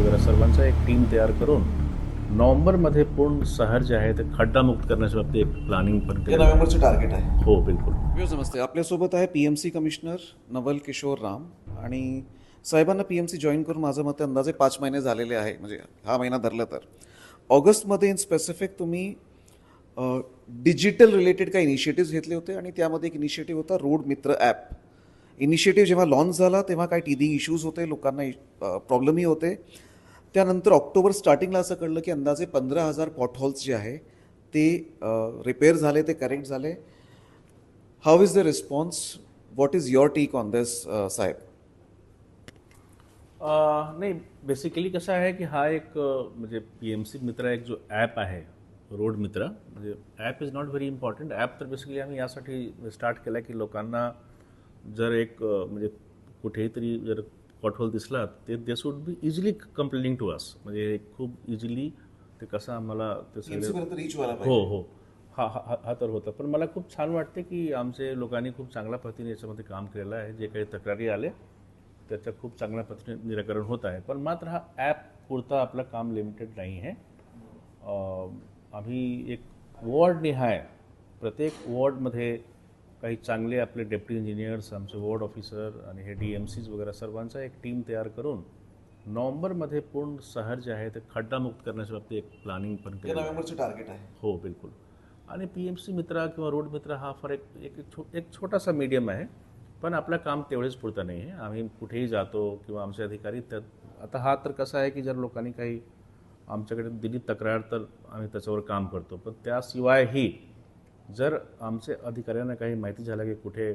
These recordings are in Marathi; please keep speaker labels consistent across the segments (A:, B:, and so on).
A: वगैरे सर्वांचा एक टीम तयार करून नोव्हेंबरमध्ये पूर्ण शहर जे आहे ते खड्डामुक्त करण्याच्या बाबतीत एक प्लॅनिंग पण
B: हे
A: केलं
B: नोव्हेंबरचं टार्गेट आहे.
A: हो बिलकुल.
C: नमस्ते. आपल्यासोबत आहे P M C commissioner Naval Kishore Ram आणि साहेबांना पी एम सी जॉईन करून माझं मते अंदाजे पाच महिने झालेले आहे. म्हणजे हा महिना धरला तर. ऑगस्टमध्ये इन स्पेसिफिक तुम्ही डिजिटल रिलेटेड काही इनिशिएटिव्ह घेतले होते आणि त्यामध्ये एक इनिशिएटिव्ह होता रोड मित्र ॲप इनिशिएटिव्ह जेव्हा लॉन्च झाला तेव्हा काही टीदिंग इश्यूज होते लोकांना प्रॉब्लेमही होते. त्यानंतर ऑक्टोबर स्टार्टिंगला असं कळलं की अंदाजे पंधरा हज़ार पॉटहोल्स जे आहे, ते रिपेअर झाले, ते करेक्ट झाले. How is the response what is your take on this साहेब?
A: नाही बेसिकली कसं आहे की हा एक म्हणजे पी एम सी मित्र एक जो ॲप आहे रोड मित्र, म्हणजे app is not very important app तर बेसिकली आम्ही यासाठी स्टार्ट केला की लोकांना जर एक म्हणजे कुठेही तरी जर पॉटहोल दिसला ते they should be easily complaining to us म्हणजे खूप इझिली ते कसं आम्हाला ते सगळं हो हो. हा हा हा- तर होता. पण मला खूप छान वाटते की आमचे लोकांनी खूप चांगल्या पद्धतीने याच्यामध्ये काम केलेलं आहे. जे काही तक्रारी आले त्याचं खूप चांगल्या पद्धतीने निराकरण होत आहे. पण मात्र हा ॲप पुरता आपलं काम लिमिटेड नाही आहे. आम्ही एक वॉर्डनिहाय प्रत्येक वॉर्डमध्ये काही चांगले आपले डेप्टी इंजिनियर्स आमचे वॉर्ड ऑफिसर आणि हे डी एम सीज वगैरे सर्वांचा एक टीम तयार करून नोव्हेंबरमध्ये पूर्ण शहर जे आहे ते खड्डामुक्त करण्याच्या बाबतीत एक प्लॅनिंग पण.
B: नोव्हेंबरचं टार्गेट आहे.
A: हो बिलकुल. आणि पी एम सी मित्रा किंवा रोड मित्र हा फार एक एक एक छो एक छोटासा मीडियम आहे पण आपलं काम तेवढेच पुरतं नाही आहे. आम्ही कुठेही जातो किंवा आमचे अधिकारी त्यात आता हा तर कसं आहे की जर लोकांनी काही आमच्याकडे दिली तक्रार तर आम्ही त्याच्यावर काम करतो. पण त्याशिवायही जर आमचे अधिकाऱ्यांना काही माहिती झालं की कुठे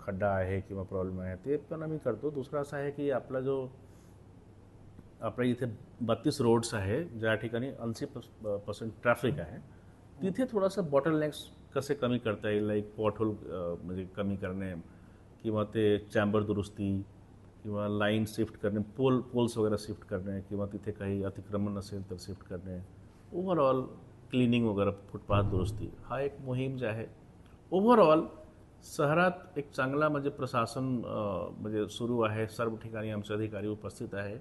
A: खड्डा आहे किंवा प्रॉब्लेम आहे ते पण आम्ही करतो. दुसरं असं आहे की आपला जो आपल्या इथे बत्तीस रोड्स आहे ज्या ठिकाणी ऐंशी पर्सेंट ट्रॅफिक आहे तिथे थोडंसं बॉटलनेक्स कसे कमी करता येईल? लाईक पॉटहोल म्हणजे कमी करणे किंवा ते चॅम्बर दुरुस्ती किंवा लाईन शिफ्ट करणे पोल पोल्स वगैरे शिफ्ट करणे किंवा तिथे काही अतिक्रमण असेल तर शिफ्ट करणे. ओव्हरऑल क्लिनिंग वगैरे फुटपाथ दुरुस्ती हा एक मोहीम जे आहे ओव्हरऑल शहरात एक चांगला म्हणजे प्रशासन म्हणजे सुरू आहे. सर्व ठिकाणी आमचे अधिकारी उपस्थित आहे.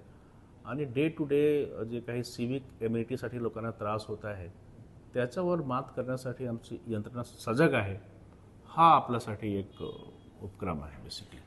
A: आणि डे टू डे जे काही सिविक एम्युनिटीसाठी लोकांना त्रास होत आहे त्याच्यावर मात करण्यासाठी आमची यंत्रणा सजग आहे. हा आपल्यासाठी एक उपक्रम आहे बेसिकली